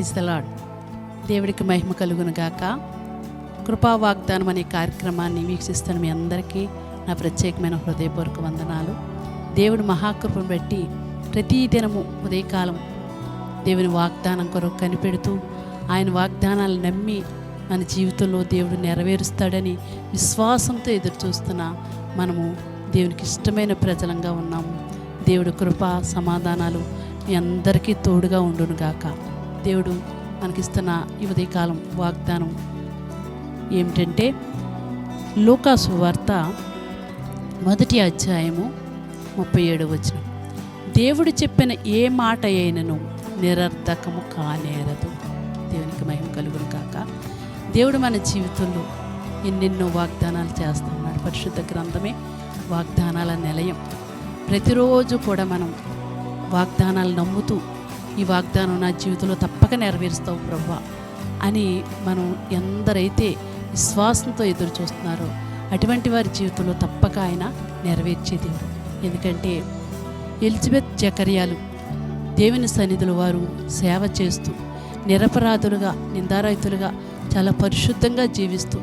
Praise the Lord దేవుడికి మహిమ కలుగును గాక. కృపా వాగ్దానం అనే కార్యక్రమాన్ని వీక్షిస్తున్న మీ అందరికీ నా ప్రత్యేకమైన హృదయపూర్వక వందనాలు. దేవుడు మహాకృపను బట్టి ప్రతి దినము ఉదయకాలం దేవుని వాగ్దానం కొరకు కనిపెడుతూ ఆయన వాగ్దానాలు నమ్మి మన జీవితంలో దేవుడు నెరవేరుస్తాడని విశ్వాసంతో ఎదురు చూస్తున్న మనము దేవునికి ఇష్టమైన ప్రజలంగా ఉన్నాము. దేవుడు కృప సమాధానాలు మీ అందరికీ తోడుగా ఉండును గాక. దేవుడు మనకిస్తున్న ఈ ఉదయకాలం వాగ్దానం ఏమిటంటే లోకాసు వార్త మొదటి అధ్యాయము ముప్పై ఏడు వచ్చిన దేవుడు చెప్పిన ఏ మాట అయినను నిరర్ధకము కానేరదు. దేవునికి మహిమ కలుగును కాక దేవుడు మన జీవితంలో ఎన్నెన్నో వాగ్దానాలు చేస్తున్నాడు. పరిశుద్ధ గ్రంథమే వాగ్దానాల నిలయం. ప్రతిరోజు కూడా మనం వాగ్దానాలు నమ్ముతూ ఈ వాగ్దానం నా జీవితంలో తప్పక నెరవేరుస్తావు ప్రభు అని మనం ఎందరైతే విశ్వాసంతో ఎదురు చూస్తున్నారో అటువంటి వారి జీవితంలో తప్పక ఆయన నెరవేర్చే దేవుడు. ఎందుకంటే ఎలిజబెత్ జకర్యాలు దేవుని సన్నిధులు వారు సేవ చేస్తూ నిరపరాధులుగా నిందారహితులుగా చాలా పరిశుద్ధంగా జీవిస్తూ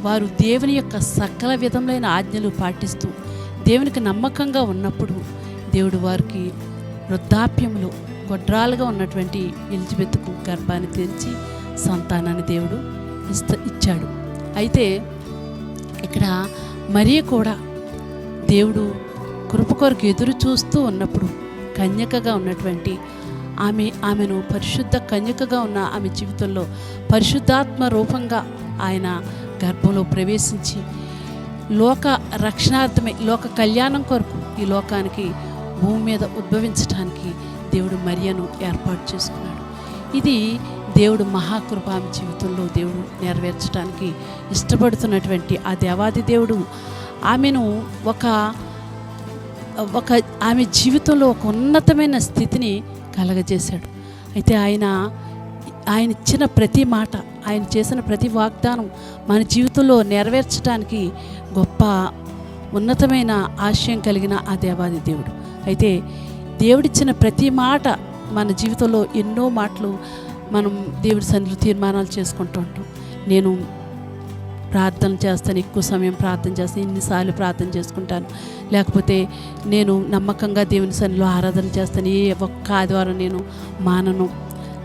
వారు దేవుని యొక్క సకల విధములైన ఆజ్ఞలు పాటిస్తూ దేవునికి నమ్మకంగా ఉన్నప్పుడు దేవుడు వారికి వృద్ధాప్యంలో గొడ్రాలుగా ఉన్నటువంటి ఎలిజబెత్కు గర్భాన్ని తెరిచి సంతానాన్ని దేవుడు ఇస్త ఇచ్చాడు. అయితే ఇక్కడ మరియ కూడా దేవుడు కృప కొరకు ఎదురు చూస్తూ ఉన్నప్పుడు కన్యకగా ఉన్నటువంటి ఆమె ఆమెను పరిశుద్ధ కన్యకగా ఉన్న ఆమె జీవితంలో పరిశుద్ధాత్మ రూపంగా ఆయన గర్భంలో ప్రవేశించి లోక రక్షణార్థమే లోక కళ్యాణం కొరకు ఈ లోకానికి భూమి మీద ఉద్భవించడానికి దేవుడు మరియను ఏర్పాటు చేసుకున్నాడు. ఇది దేవుడు మహాకృప ఆమె జీవితంలో దేవుడు నెరవేర్చడానికి ఇష్టపడుతున్నటువంటి ఆ దేవాది దేవుడు. ఆమెను ఒక ఒక ఆమె జీవితంలో ఒక ఉన్నతమైన స్థితిని కలగజేశాడు. అయితే ఆయన ఆయన ఇచ్చిన ప్రతి మాట ఆయన చేసిన ప్రతి వాగ్దానం మన జీవితంలో నెరవేర్చడానికి గొప్ప ఉన్నతమైన ఆశయం కలిగిన ఆ దేవాది దేవుడు. అయితే దేవుడిచ్చిన ప్రతి మాట మన జీవితంలో ఎన్నో మాటలు మనం దేవుడి సన్నిధిలో తీర్మానాలు చేసుకుంటూ ఉంటాం. నేను ప్రార్థన చేస్తాను ఎక్కువ సమయం ప్రార్థన చేస్తాను ఎన్నిసార్లు ప్రార్థన చేసుకుంటాను. లేకపోతే నేను నమ్మకంగా దేవుని సన్నిలో ఆరాధన చేస్తాను ఏ ఒక్క ఆదివారం నేను మానను.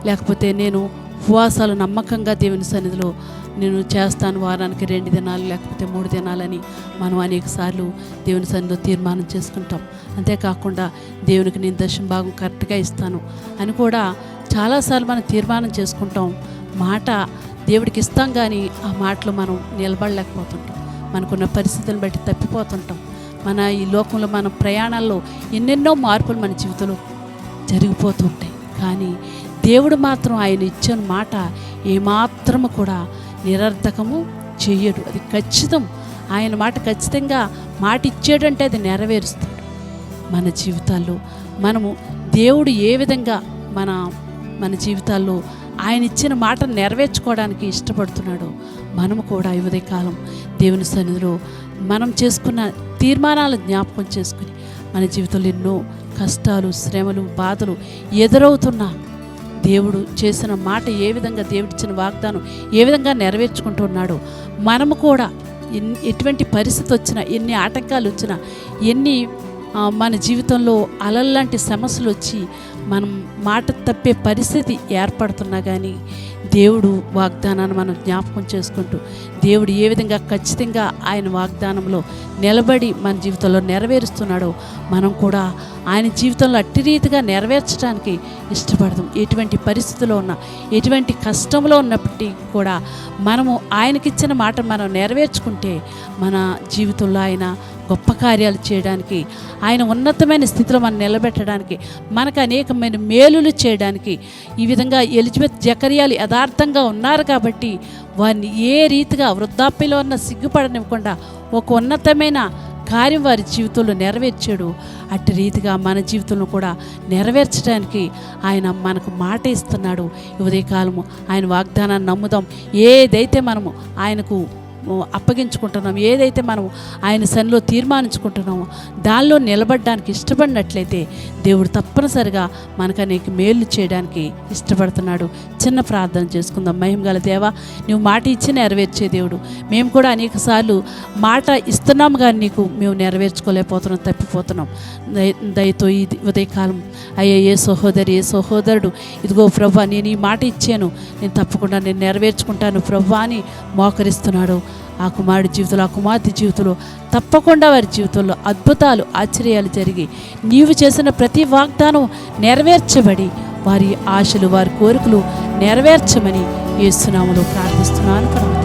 లేకపోతే నేను ఉపవాసాలు నమ్మకంగా దేవుని సన్నిధిలో నేను చేస్తాను వారానికి రెండు దినాలు లేకపోతే మూడు దినాలని మనం అనేక సార్లు దేవుని సన్నిధిలో తీర్మానం చేసుకుంటాం. అంతేకాకుండా దేవునికి నేను దశం భాగం కరెక్ట్గా ఇస్తాను అని కూడా చాలాసార్లు మనం తీర్మానం చేసుకుంటాం. మాట దేవుడికి ఇస్తాం కానీ ఆ మాటలు మనం నిలబడలేకపోతుంటాం. మనకున్న పరిస్థితులను బట్టి తప్పిపోతుంటాం. మన ఈ లోకంలో మన ప్రయాణాల్లో ఎన్నెన్నో మార్పులు మన జీవితంలో జరిగిపోతుంటాయి కానీ దేవుడు మాత్రం ఆయన ఇచ్చిన మాట ఏమాత్రము కూడా నిరర్థకము చెయ్యడు. అది ఖచ్చితం. ఆయన మాట ఖచ్చితంగా మాట ఇచ్చాడంటే అది నెరవేరుస్తాడు. మన జీవితాల్లో మనము దేవుడు ఏ విధంగా మన మన జీవితాల్లో ఆయన ఇచ్చిన మాట నెరవేర్చుకోవడానికి ఇష్టపడుతున్నాడో మనము కూడా ఈ ఉదయకాలం దేవుని సన్నిధిలో మనం చేసుకున్న తీర్మానాలు జ్ఞాపకం చేసుకుని మన జీవితంలో ఎన్నో కష్టాలు శ్రమలు బాధలు ఎదురవుతున్నా దేవుడు చేసిన మాట ఏ విధంగా దేవుడిచ్చిన వాగ్దానం ఏ విధంగా నెరవేర్చుకుంటున్నాడో మనము కూడా ఎన్ ఎటువంటి పరిస్థితి వచ్చినా ఎన్ని ఆటంకాలు వచ్చినా ఎన్ని మన జీవితంలో అలల్లాంటి సమస్యలు వచ్చి మనం మాట తప్పే పరిస్థితి ఏర్పడుతున్నా కానీ దేవుడు వాగ్దానాన్ని మనం జ్ఞాపకం చేసుకుంటూ దేవుడు ఏ విధంగా ఖచ్చితంగా ఆయన వాగ్దానంలో నిలబడి మన జీవితంలో నెరవేరుస్తున్నాడో మనం కూడా ఆయన జీవితంలో అట్టి రీతిగా నెరవేర్చడానికి ఇష్టపడదాం. ఎటువంటి పరిస్థితిలో ఉన్నా ఎటువంటి కష్టంలో ఉన్నప్పటికీ కూడా మనము ఆయనకిచ్చిన మాట మనం నెరవేర్చుకుంటే మన జీవితంలో ఆయన గొప్ప కార్యాలు చేయడానికి ఆయన ఉన్నతమైన స్థితిలో మనం నిలబెట్టడానికి మనకు అనేకమైన మేలులు చేయడానికి ఈ విధంగా ఎలిజబెత్ జకర్యాలు యథార్థంగా ఉన్నారు కాబట్టి వారిని ఏ రీతిగా వృద్ధాప్యలో ఉన్న సిగ్గుపడనివ్వకుండా ఒక ఉన్నతమైన కార్యం వారి జీవితంలో నెరవేర్చాడు. అట్టి రీతిగా మన జీవితంలో కూడా నెరవేర్చడానికి ఆయన మనకు మాట ఇస్తున్నాడు. ఉదయకాలము ఆయన వాగ్దానాన్ని నమ్ముదాం. ఏదైతే మనము ఆయనకు అప్పగించుకుంటున్నాం ఏదైతే మనం ఆయన సన్నిలో తీర్మానించుకుంటున్నామో దానిలో నిలబడడానికి ఇష్టపడినట్లయితే దేవుడు తప్పనిసరిగా మనకు అనేక మేలు చేయడానికి ఇష్టపడుతున్నాడు. చిన్న ప్రార్థన చేసుకుందాం. మహిమగల దేవా నువ్వు మాట ఇచ్చి నెరవేర్చే దేవుడు. మేము కూడా అనేక సార్లు మాట ఇస్తున్నాం కానీ నీకు మేము నెరవేర్చుకోలేకపోతున్నాం తప్పిపోతున్నాం. దయతో ఈ ఉదయకాలం అయ్యే ఏ సహోదరి ఏ సహోదరుడు ఇదిగో ప్రభా నేను ఈ మాట ఇచ్చాను. నేను తప్పకుండా నేను నెరవేర్చుకుంటాను. ప్రభా అని మోకరిస్తున్నాడు. ఆ కుమారుడి జీవితంలో ఆ కుమార్తె జీవితంలో తప్పకుండా వారి జీవితంలో అద్భుతాలు ఆశ్చర్యాలు జరిగి నీవు చేసిన ప్రతి వాగ్దానం నెరవేర్చబడి వారి ఆశలు వారి కోరికలు నెరవేర్చమని ఏసునామలో ప్రార్థిస్తున్నాను కనుక